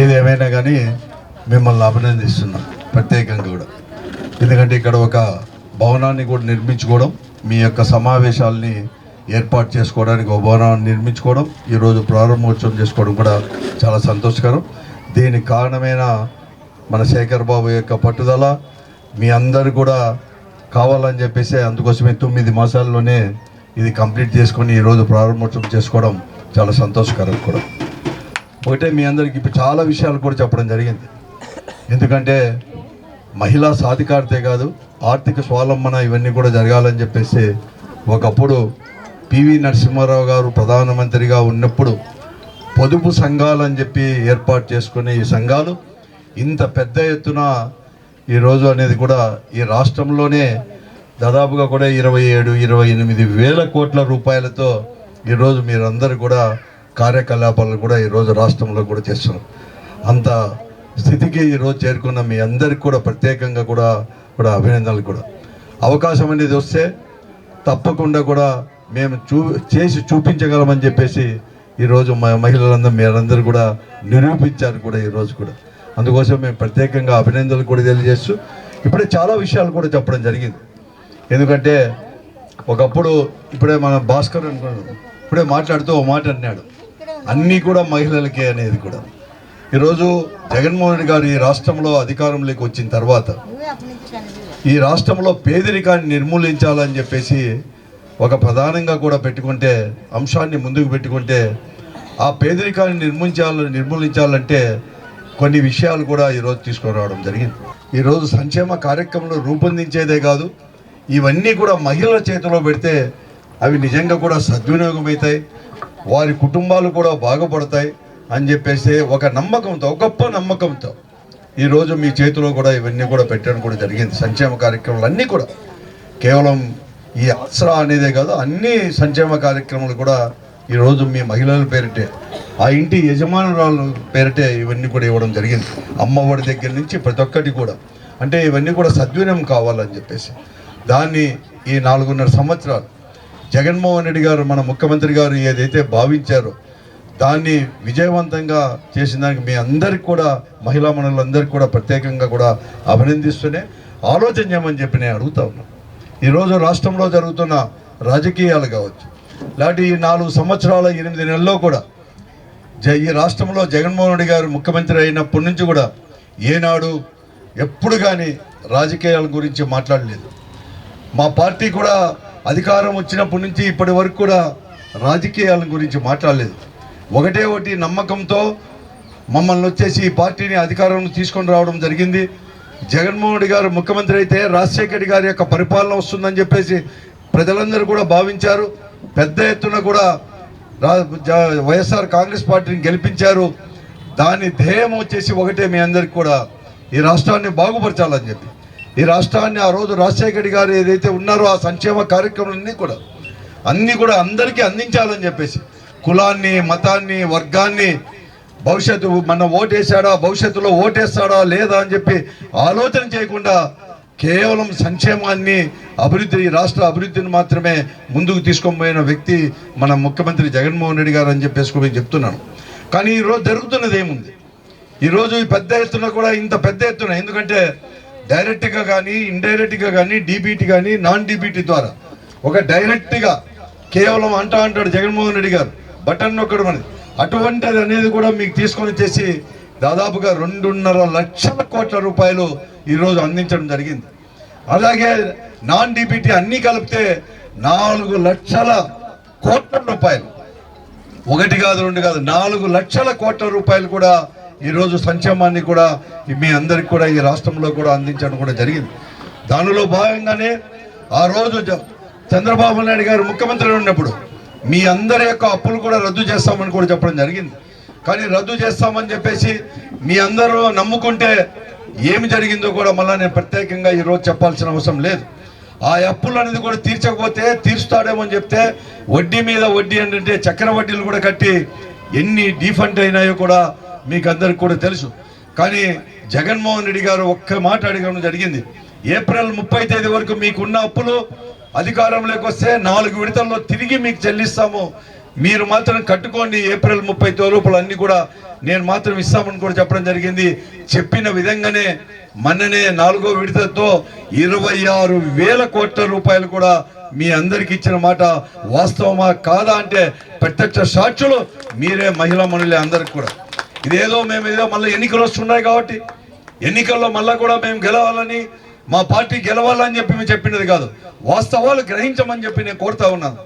ఏదేమైనా కానీ మిమ్మల్ని అభినందిస్తున్నాం ప్రత్యేకంగా కూడా. ఎందుకంటే ఇక్కడ ఒక భవనాన్ని కూడా నిర్మించుకోవడం మీ యొక్క సమావేశాల్ని ఏర్పాటు చేసుకోవడానికి ఒక భవనాన్ని నిర్మించుకోవడం ఈరోజు ప్రారంభోత్సవం చేసుకోవడం కూడా చాలా సంతోషకరం. దీనికి కారణమైన మన శేఖర్ బాబు యొక్క పట్టుదల మీ అందరు కూడా కావాలని చెప్పేసి అందుకోసమే తొమ్మిది మాసాల్లోనే ఇది కంప్లీట్ చేసుకొని ఈరోజు ప్రారంభోత్సవం చేసుకోవడం చాలా సంతోషకరం కూడా. ఒకటే మీ అందరికి ఇప్పుడు చాలా విషయాలు కూడా చెప్పడం జరిగింది. ఎందుకంటే మహిళా సాధికారతే కాదు ఆర్థిక స్వావలంబన ఇవన్నీ కూడా జరగాలని చెప్పేసి ఒకప్పుడు పివి నరసింహారావు గారు ప్రధానమంత్రిగా ఉన్నప్పుడు పొదుపు సంఘాలు అని చెప్పి ఏర్పాటు చేసుకునే ఈ సంఘాలు ఇంత పెద్ద ఎత్తున ఈరోజు అనేది కూడా ఈ రాష్ట్రంలోనే దాదాపుగా కూడా ఇరవై ఏడు ఇరవై ఎనిమిది వేల కోట్ల రూపాయలతో ఈరోజు మీరందరూ కూడా కార్యకలాపాలు కూడా ఈరోజు రాష్ట్రంలో కూడా చేస్తున్నారు అంత స్థితికి ఈరోజు చేరుకున్న మీ అందరికి కూడా ప్రత్యేకంగా కూడా కూడా అభినందనలు కూడా. అవకాశం అనేది వస్తే తప్పకుండా కూడా మేము చూ చేసి చూపించగలమని చెప్పేసి ఈరోజు మా మహిళలందరూ మీరందరూ కూడా నిరూపించారు కూడా ఈరోజు కూడా. అందుకోసం మేము ప్రత్యేకంగా అభినందనలు కూడా తెలియజేస్తూ ఇప్పుడే చాలా విషయాలు కూడా చెప్పడం జరిగింది. ఎందుకంటే ఒకప్పుడు ఇప్పుడే మన భాస్కర్ అనుకున్నాడు. ఇప్పుడే మాట్లాడుతూ ఓ మాట అన్నాడు. అన్నీ కూడా మహిళలకే అనేది కూడా. ఈరోజు జగన్మోహన్ రెడ్డి గారు ఈ రాష్ట్రంలో అధికారంలోకి వచ్చిన తర్వాత ఈ రాష్ట్రంలో పేదరికాన్ని నిర్మూలించాలని చెప్పేసి ఒక ప్రధానంగా కూడా పెట్టుకుంటే అంశాన్ని ముందుకు పెట్టుకుంటే ఆ పేదరికాన్ని నిర్మించాలి నిర్మూలించాలంటే కొన్ని విషయాలు కూడా ఈరోజు తీసుకొని రావడం జరిగింది. ఈరోజు సంక్షేమ కార్యక్రమంలో రూపొందించేదే కాదు ఇవన్నీ కూడా మహిళల చేతిలో పెడితే అవి నిజంగా కూడా సద్వినియోగం అవుతాయి వారి కుటుంబాలు కూడా బాగుపడతాయి అని చెప్పేసి ఒక నమ్మకంతో ఒక గొప్ప నమ్మకంతో ఈరోజు మీ చేతిలో కూడా ఇవన్నీ కూడా పెట్టడం కూడా జరిగింది. సంక్షేమ కార్యక్రమాలు అన్నీ కూడా. కేవలం ఈ ఆసరా అనేదే కాదు అన్ని సంక్షేమ కార్యక్రమాలు కూడా ఈరోజు మీ మహిళల పేరిటే ఆ ఇంటి యజమానురాలు పేరిటే ఇవన్నీ కూడా ఇవ్వడం జరిగింది. అమ్మఒడి దగ్గర నుంచి ప్రతి ఒక్కటి కూడా. అంటే ఇవన్నీ కూడా సద్వినియోగం కావాలని చెప్పేసి. దాన్ని ఈ నాలుగున్నర సంవత్సరాలు జగన్మోహన్ రెడ్డి గారు మన ముఖ్యమంత్రి గారు ఏదైతే భావించారో దాన్ని విజయవంతంగా చేసిన దానికి మీ అందరికి కూడా మహిళా మండలందరికీ కూడా ప్రత్యేకంగా కూడా అభినందిస్తూనే ఆలోచన చేయమని చెప్పి నేను అడుగుతా ఉన్నాను ఈరోజు రాష్ట్రంలో జరుగుతున్న రాజకీయాలు కావచ్చు లాంటి నాలుగు సంవత్సరాల ఎనిమిది నెలల్లో కూడా జ ఈ రాష్ట్రంలో జగన్మోహన్ రెడ్డి గారు ముఖ్యమంత్రి అయినప్పటి నుంచి కూడా ఏనాడు ఎప్పుడు కానీ రాజకీయాల గురించి మాట్లాడలేదు. మా పార్టీ కూడా అధికారం వచ్చినప్పటి నుంచి ఇప్పటి వరకు కూడా రాజకీయాల గురించి మాట్లాడలేదు. ఒకటే ఒకటి నమ్మకంతో మమ్మల్ని వచ్చేసి ఈ పార్టీని అధికారంలో తీసుకొని రావడం జరిగింది. జగన్మోహన్ రెడ్డి గారు ముఖ్యమంత్రి అయితే రాజశేఖర్ రెడ్డి గారి యొక్క పరిపాలన వస్తుందని చెప్పేసి ప్రజలందరూ కూడా భావించారు. పెద్ద ఎత్తున కూడా రా వైఎస్ఆర్ కాంగ్రెస్ పార్టీని గెలిపించారు. దాని ధ్యేయం వచ్చేసి ఒకటే మీ అందరికి కూడా ఈ రాష్ట్రాన్ని బాగుపరచాలని చెప్పి. ఈ రాష్ట్రాన్ని ఆ రోజు రాజశేఖర రెడ్డి గారు ఏదైతే ఉన్నారో ఆ సంక్షేమ కార్యక్రమాలన్నీ కూడా అన్నీ కూడా అందరికీ అందించాలని చెప్పేసి కులాన్ని మతాన్ని వర్గాన్ని భవిష్యత్తు మన ఓటేసాడా భవిష్యత్తులో ఓటేస్తాడా లేదా అని చెప్పి ఆలోచన చేయకుండా కేవలం సంక్షేమాన్ని అభివృద్ధి ఈ రాష్ట్ర అభివృద్ధిని మాత్రమే ముందుకు తీసుకొని పోయిన వ్యక్తి మన ముఖ్యమంత్రి జగన్మోహన్ రెడ్డి గారు అని చెప్పేసి చెప్తున్నాను. కానీ ఈరోజు జరుగుతున్నది ఏముంది? ఈరోజు ఈ పెద్ద ఎత్తున కూడా ఇంత పెద్ద ఎత్తున ఎందుకంటే డైరెక్ట్గా కానీ ఇండైరెక్ట్గా కానీ డీబీటీ కానీ నాన్ డీబీటీ ద్వారా. ఒక డైరెక్ట్గా కేవలం అంటా అంటాడు జగన్మోహన్ రెడ్డి గారు. బటన్ నొక్కడు మనది అటువంటిది అనేది కూడా మీకు తీసుకొని వచ్చేసి దాదాపుగా రెండున్నర లక్షల కోట్ల రూపాయలు ఈరోజు అందించడం జరిగింది. అలాగే నాన్ డీబీటీ అన్నీ కలిపితే నాలుగు లక్షల కోట్ల రూపాయలు. ఒకటి కాదు రెండు కాదు నాలుగు లక్షల కోట్ల రూపాయలు కూడా ఈరోజు సంక్షేమాన్ని కూడా మీ అందరికి కూడా ఈ రాష్ట్రంలో కూడా అందించడం కూడా జరిగింది. దానిలో భాగంగానే ఆ రోజు చంద్రబాబు నాయుడు గారు ముఖ్యమంత్రి ఉన్నప్పుడు మీ అందరి యొక్క అప్పులు కూడా రద్దు చేస్తామని కూడా చెప్పడం జరిగింది. కానీ రద్దు చేస్తామని చెప్పేసి మీ అందరూ నమ్ముకుంటే ఏమి జరిగిందో కూడా మళ్ళీ నేను ప్రత్యేకంగా ఈరోజు చెప్పాల్సిన అవసరం లేదు. ఆ అప్పులు అనేది కూడా తీర్చకపోతే తీరుస్తాడేమో అని చెప్తే వడ్డీ మీద వడ్డీ ఏంటంటే చక్ర వడ్డీలు కూడా కట్టి ఎన్ని డీఫండ్ అయినాయో కూడా మీకు అందరికి కూడా తెలుసు. కానీ జగన్మోహన్ రెడ్డి గారు ఒక్క మాట అడగడం జరిగింది. ఏప్రిల్ ముప్పై తేదీ వరకు మీకున్న అప్పులు అధికారంలోకి వస్తే నాలుగు విడతల్లో తిరిగి మీకు చెల్లిస్తాము. మీరు మాత్రం కట్టుకోండి ఏప్రిల్ ముప్పై లోపల అన్ని కూడా నేను మాత్రం ఇస్తామని కూడా చెప్పడం జరిగింది. చెప్పిన విధంగానే మొన్ననే నాలుగో విడతతో ఇరవై ఆరు వేల కోట్ల రూపాయలు కూడా మీ అందరికి ఇచ్చిన మాట వాస్తవమా కాదా అంటే ప్రత్యక్ష సాక్షులు మీరే మహిళా మనులే అందరికి కూడా. ఇదేదో మేము ఏదో మళ్ళీ ఎన్నికలు వస్తున్నాయి కాబట్టి ఎన్నికల్లో మళ్ళీ కూడా మేము గెలవాలని మా పార్టీ గెలవాలని చెప్పి మేము చెప్పినది కాదు. వాస్తవాలు గ్రహించమని చెప్పి నేను కోరుతా ఉన్నాను.